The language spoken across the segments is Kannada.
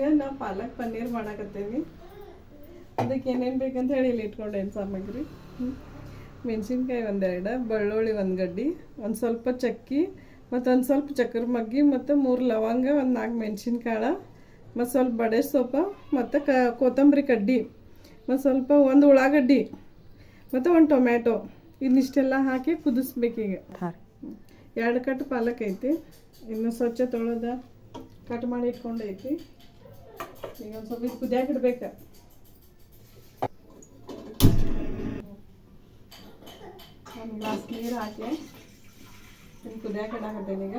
ಈಗ ನಾ ಪಾಲಕ್ ಪನ್ನೀರ್ ಮಾಡಾಕತ್ತೇವಿ. ಅದಕ್ಕೆ ಏನೇನು ಬೇಕಂತ ಹೇಳಿ ಇಲ್ಲಿ ಇಟ್ಕೊಂಡೇನು ಸಾಮಗ್ರಿ. ಮೆಣಸಿನ್ಕಾಯಿ ಒಂದೆರಡು ಬೆಳ್ಳುಳ್ಳಿ ಒಂದು ಗಡ್ಡಿ ಒಂದು ಸ್ವಲ್ಪ ಚಕ್ಕಿ ಮತ್ತು ಒಂದು ಸ್ವಲ್ಪ ಚಕ್ರ ಮಗ್ಗಿ ಮತ್ತು ಮೂರು ಲವಂಗ ಒಂದು ನಾಲ್ಕು ಮೆಣಸಿನ್ಕಾಳು ಮತ್ತು ಸ್ವಲ್ಪ ಬಡೆ ಸೊಪ್ಪು ಮತ್ತು ಕ ಕೊತ್ತಂಬರಿ ಕಡ್ಡಿ ಮತ್ತು ಸ್ವಲ್ಪ ಒಂದು ಉಳ್ಳಾಗಡ್ಡಿ ಮತ್ತು ಒಂದು ಟೊಮ್ಯಾಟೊ. ಇನ್ನಿಷ್ಟೆಲ್ಲ ಹಾಕಿ ಕುದಿಸ್ಬೇಕೀಗ ಎರಡು ಕಟ್ ಪಾಲಕ್ ಐತಿ. ಇನ್ನು ಸ್ವಚ್ಛ ತೊಳೆದ ಕಟ್ ಮಾಡಿ ಇಟ್ಕೊಂಡೈತಿ ಈಗ ಒಂದು ಸ್ವಲ್ಪ ಕುದಿಯಾಕ ಇಡ್ಬೇಕು. ಒಂದು ಗ್ಲಾಸ್ ನೀರು ಹಾಕಿ ಇನ್ನು ಕುದಿಯಾಕ ಇಡಾಕತ್ತೇನೆ ಈಗ.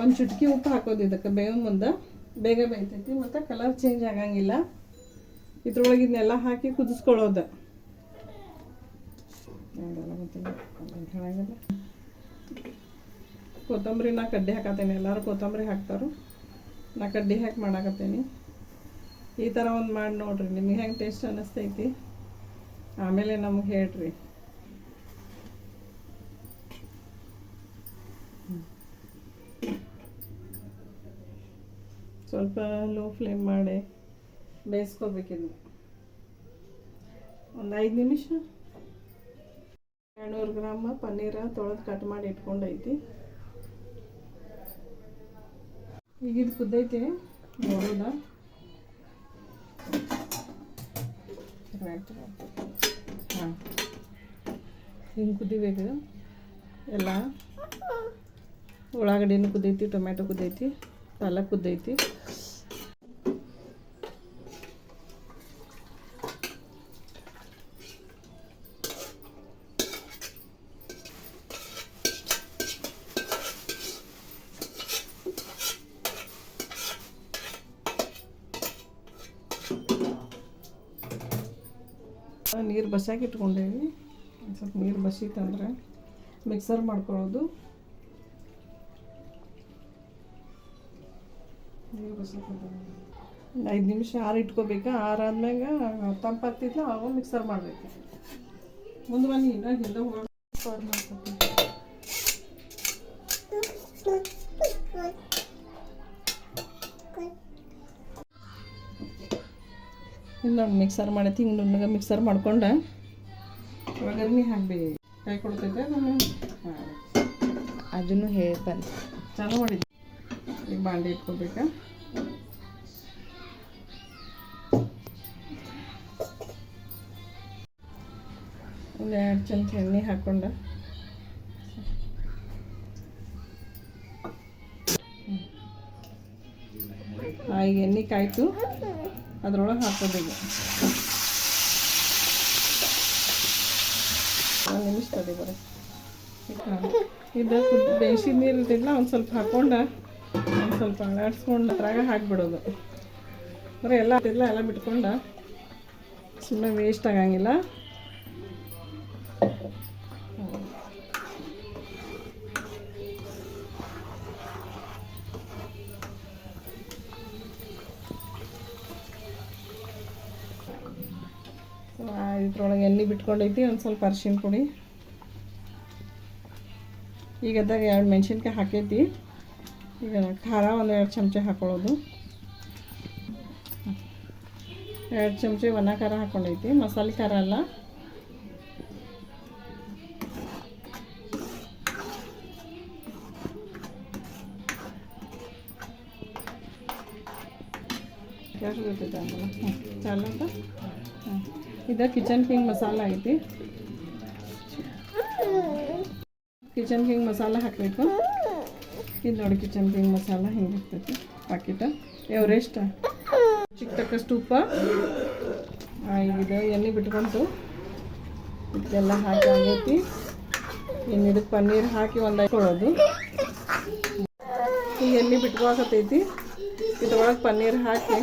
ಒಂದು ಚುಟ್ಕಿ ಉಪ್ಪು ಹಾಕೋದು ಇದಕ್ಕೆ ಬೇವ ಮುಂದೆ. ಬೇಗ ಬೇಯ್ತೈತಿ, ಮತ್ತು ಕಲರ್ ಚೇಂಜ್ ಆಗಂಗಿಲ್ಲ. ಇದ್ರೊಳಗೆ ಇದನ್ನೆಲ್ಲ ಹಾಕಿ ಕುದಿಸ್ಕೊಳ್ಳೋದು. ಕೊತ್ತಂಬರಿ ನಾ ಕಡ್ಡಿ ಹಾಕತ್ತೇನೆ. ಎಲ್ಲರೂ ಕೊತ್ತಂಬರಿ ಹಾಕ್ತಾರು. ನಾ ಕಡ್ಡಿ ಹಾಕಿ ಮಾಡಾಕತ್ತೇನೆ. ಈ ಥರ ಒಂದು ಮಾಡಿ ನೋಡ್ರಿ. ನಿಮಗೆ ಹೆಂಗೆ ಟೇಸ್ಟ್ ಅನ್ನಿಸ್ತೈತಿ? ಆಮೇಲೆ ನಮಗೆ ಹೇಳ್ರಿ. ಸ್ವಲ್ಪ ಲೋ ಫ್ಲೇಮ್ ಮಾಡಿ ಬೇಯಿಸ್ಕೋಬೇಕಿದ್ನ ಒಂದು ಐದು ನಿಮಿಷ. ಎರಡುನೂರು ಗ್ರಾಮ್ ಪನ್ನೀರ ತೊಳೆದು ಕಟ್ ಮಾಡಿ ಇಟ್ಕೊಂಡೈತಿ. ಈಗ ಇದು ಕುದ್ದೈತಿ ನೋಡೋದ. ಹಾಂ. ಹಿಂಗೆ ಕುದಿಬೇಕು. ಎಲ್ಲ ಉಳ್ಳಾಗಡ್ಡಿನೂ ಕುದ್ದೈತಿ ಟೊಮ್ಯಾಟೊ ಕುದೈತಿ ಪಾಲಕ್ ಕುದ್ದೈತಿ. ನೀರು ಬಸಾಕಿ ಇಟ್ಕೊಂಡೇವಿ ಸ್ವಲ್ಪ ನೀರು ಬಸೀತಂದ್ರೆ ಮಿಕ್ಸರ್ ಮಾಡ್ಕೊಳ್ಳೋದು. ನೀರು ಒಂದು ಐದು ನಿಮಿಷ ಆರು ಇಟ್ಕೋಬೇಕು? ಆರಾದ್ಮ್ಯಾಗ ತಂಪಾಗ್ತಿತ್ತು ಆವಾಗ ಮಿಕ್ಸರ್ ಮಾಡಬೇಕು. ಮುಂದೆ ಬನ್ನಿ, ಇನ್ನೂ ಹಿಂದೆ ಹೋಗೋಣ. ಮಾಡ್ಕೊತೀನಿ ಇನ್ನು ಮಿಕ್ಸರ್ ಮಾಡೈತಿ ಹಿಂಗೆ ನುಣ್ಣಗೆ ಮಿಕ್ಸರ್ ಮಾಡ್ಕೊಂಡು. ಒಗ್ಗರಣೆ ಹಾಕ್ಬೇಕು ಕೈ ಕೊಡ್ತೈತೆ ನಾನು ಅದನ್ನು ಹೇಳಿ ಬಂದು ಚಾಲು ಮಾಡಿದ್ದೆ ಈಗ ಬಾಂಡೆ ಇಟ್ಕೋಬೇಕಾ? ಒಂದು ಎರಡು ಚಮಚ ಎಣ್ಣೆ ಹಾಕ್ಕೊಂಡು ಆ, ಎಣ್ಣೆ ಕಾಯ್ತು. ಅದ್ರೊಳಗೆ ಈಗ. ಒಂದು ನಿಮಿಷ ತಡಿ ಬರೀ. ಇದು ಬೇಯಿಸಿದ ನೀರು ಇರ್ತಿಲ್ಲ ಒಂದು ಸ್ವಲ್ಪ ಹಾಕ್ಕೊಂಡು ಒಂದು ಸ್ವಲ್ಪ ಅಳಾಡ್ಸ್ಕೊಂಡು ಅದ್ರಾಗ ಹಾಕ್ಬಿಡೋದು. ಬರೀ ಎಲ್ಲ ಇಲ್ಲ ಎಲ್ಲ ಬಿಟ್ಕೊಂಡು. ಸುಮ್ಮನೆ ವೇಸ್ಟ್ ಆಗಂಗಿಲ್ಲ. ಇದ್ರೊಳಗೆ ಎಣ್ಣೆ ಬಿಟ್ಕೊಂಡೈತಿ, ಒಂದು ಸ್ವಲ್ಪ ಅರ್ಶಿನ ಪುಡಿ. ಈಗ ಅದಾಗ ಎರಡು ಮೆಣಸಿನ್ಕಾಯಿ ಹಾಕೈತಿ. ಈಗ ಖಾರ ಒಂದು ಎರಡು ಚಮಚ ಹಾಕೊಳ್ಳೋದು. ಎರಡು ಚಮಚ ಒಣ ಖಾರ ಹಾಕೊಂಡೈತಿ ಮಸಾಲೆ ಖಾರ ಅಲ್ಲ. ಎಷ್ಟು ಗೊತ್ತಿದೆ ಇದು ಕಿಚನ್ ಕಿಂಗ್ ಮಸಾಲ ಐತಿ. ಕಿಚನ್ ಕಿಂಗ್ ಮಸಾಲ ಹಾಕಬೇಕು. ಇದು ನೋಡಿ ಕಿಚನ್ ಕಿಂಗ್ ಮಸಾಲ ಹಿಂಗೆ ಇರ್ತೈತಿ ಪಾಕಿಟ ಎವರೆಸ್ಟ್ ಚಿಕ್ಕ ತಕ್ಕಷ್ಟು ಉಪ್ಪ. ಇದು, ಎಣ್ಣೆ ಬಿಟ್ಕೊಂತು. ಇದೆಲ್ಲ ಹಾಕಿ ಆಗೈತಿ ಇನ್ನು ಇದಕ್ಕೆ ಪನ್ನೀರ್ ಹಾಕಿ ಒಂದು ಹಾಕೊಳ್ಳೋದು ಈಗ ಎಣ್ಣೆ ಬಿಟ್ಕೊಳಕತ್ತೈತಿ. ಇದ್ರೊಳಗೆ ಪನ್ನೀರ್ ಹಾಕಿ.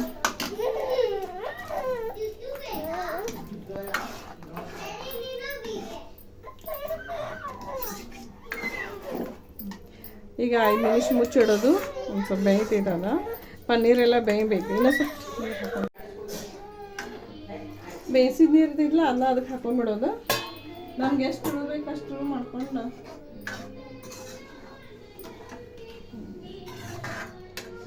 ಈಗ ಐದು ನಿಮಿಷ ಮುಚ್ಚಿಡೋದು. ಒಂದು ಸ್ವಲ್ಪ ಬೇಯ್ತಿದ್ದಲ್ಲ ಪನ್ನೀರೆಲ್ಲ ಬೇಯಬೇಕು. ಇನ್ನೂ ಸ್ವಲ್ಪ ಬೇಯಿಸಿದ ನೀರು ಇರ್ತಿದ್ಲ ಅದನ್ನ ಅದಕ್ಕೆ ಹಾಕೊಂಡ್ಬಿಡೋದು. ನಮ್ಗೆ ಎಷ್ಟು ಬೇಕು ಅಷ್ಟು ಮಾಡ್ಕೊಂಡು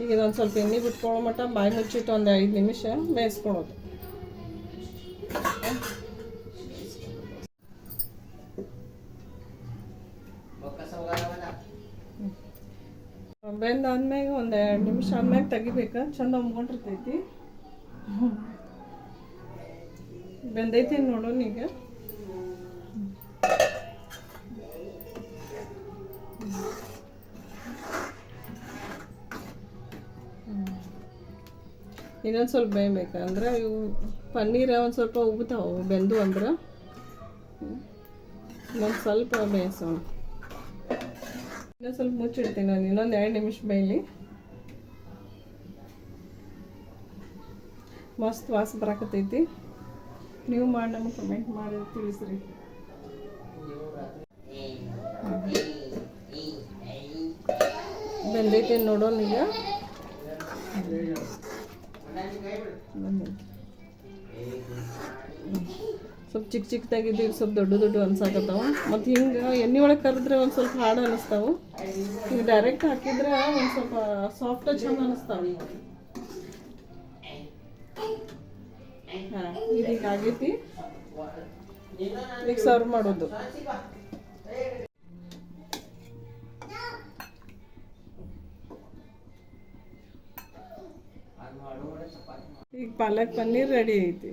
ಈಗ ಇದೊಂದು ಸ್ವಲ್ಪ ಎಣ್ಣೆ ಬಿಟ್ಕೊಳ್ಳೋ ಮಟ್ಟ, ಬಾಯಿ ಮುಚ್ಚಿಟ್ಟು ಒಂದು ಐದು ನಿಮಿಷ ಬೇಯಿಸ್ಕೊಳೋದು ಬೆಂದಾದ್ಮ್ಯಾಗ ಒಂದು ಎರಡು ನಿಮಿಷ ಆದ್ಮ್ಯಾಗ ತೆಗಿಬೇಕು. ಚಂದ ಉಮ್ಕೊಂಡಿರ್ತೈತಿ ಬೆಂದೈತಿ ನೋಡೋಣ ಈಗ ಇನ್ನೊಂದು ಸ್ವಲ್ಪ ಬೇಯಬೇಕು ಅಂದ್ರೆ ಇವು ಪನ್ನೀರ್ ಒಂದು ಸ್ವಲ್ಪ ಉಗ್ತಾವು ಬೆಂದು ಅಂದ್ರೆ. ಒಂದು ಸ್ವಲ್ಪ ಬೇಯಿಸೋಣ. ಇನ್ನೊಂದು ಸ್ವಲ್ಪ ಮುಚ್ಚಿಡ್ತೀನಿ ನಾನು, ಇನ್ನೊಂದು ಎರಡು ನಿಮಿಷ ಬೇಯಲಿ ಮಸ್ತ್ ವಾಸ ಬರಕತ್ತೈತಿ. ನೀವು ಮಾಡಿ ನಮಗೆ ಕಮೆಂಟ್ ಮಾಡಿ, ತಿಳಿಸ್ರಿ. ಬಂದೈತೆ ನೋಡೋಣ ಈಗ ಬಂದೈತಿ. ಸ್ವಲ್ಪ ಚಿಕ್ಕ ಚಿಕ್ಕದಾಗಿದ್ದು ಈಗ ಸ್ವಲ್ಪ ದೊಡ್ಡ ದೊಡ್ಡ ಅನ್ಸಾಕತ್ತಾವ ಮತ್ತು ಹಿಂಗೆ ಎಣ್ಣೆ ಒಳಗೆ ಕರೆದ್ರೆ ಒಂದು ಸ್ವಲ್ಪ ಹಾಡು ಅನ್ನಿಸ್ತಾವೆ ಈಗ ಡೈರೆಕ್ಟ್ ಹಾಕಿದ್ರೆ ಒಂದು ಸ್ವಲ್ಪ ಸಾಫ್ಟ್ ಚಂದ ಅನ್ನಿಸ್ತಾವೆ ಹಾಂ, ಇದೀಗ ಆಗೈತಿ. ಈಗ ಸರ್ವ್ ಮಾಡೋದು. ಈಗ ಪಾಲಕ್ ಪನ್ನೀರ್ ರೆಡಿ ಐತಿ.